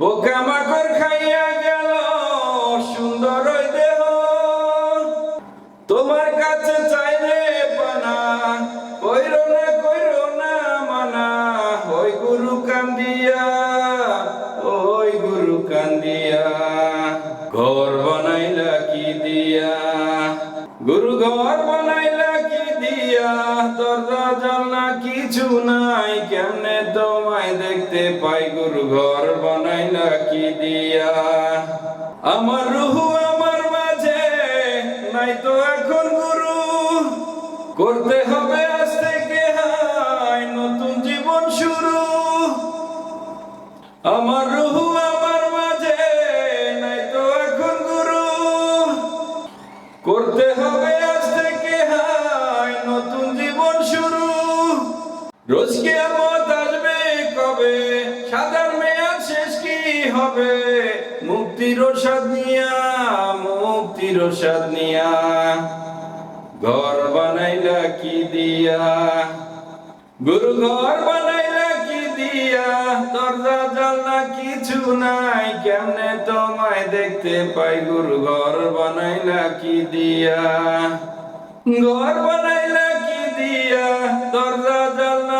পোকা মাকড় খাইয়া গেল তোমার কাছে চাইলে না না, মানা। ওই গুরু কান্দিয়া কান্দিয়া। ঘর বানাইলা কি দিয়া? গুরু কিছু নাই। কেমনে তোমায় দেখতে পাই? গুরু ঘর বানাইলা কি দিয়া? আমার রুহু আমার মাঝে নাই তো এখন গুরু। করতে হবে আজ নতুন জীবন শুরু। আমার রুহু আমার মাঝে নাই তো এখন গুরু। করতে হবে আজ রোজ কিয়ামত কবে? সাদার মেয়াদ শেষ কি হবে? মুক্তির স্বাদ নিয়া, মুক্তির নিয়া। ঘর বানাইলা কি দিয়া? গুরু ঘর বানাইলা কি দিয়া? দরজা, জানলা কিছু নাই, কেমনে তোমায় দেখতে পাই? গুরু ঘর বানাইলা কি দিয়া? ঘর বানাইলা কি দিয়া? দরজা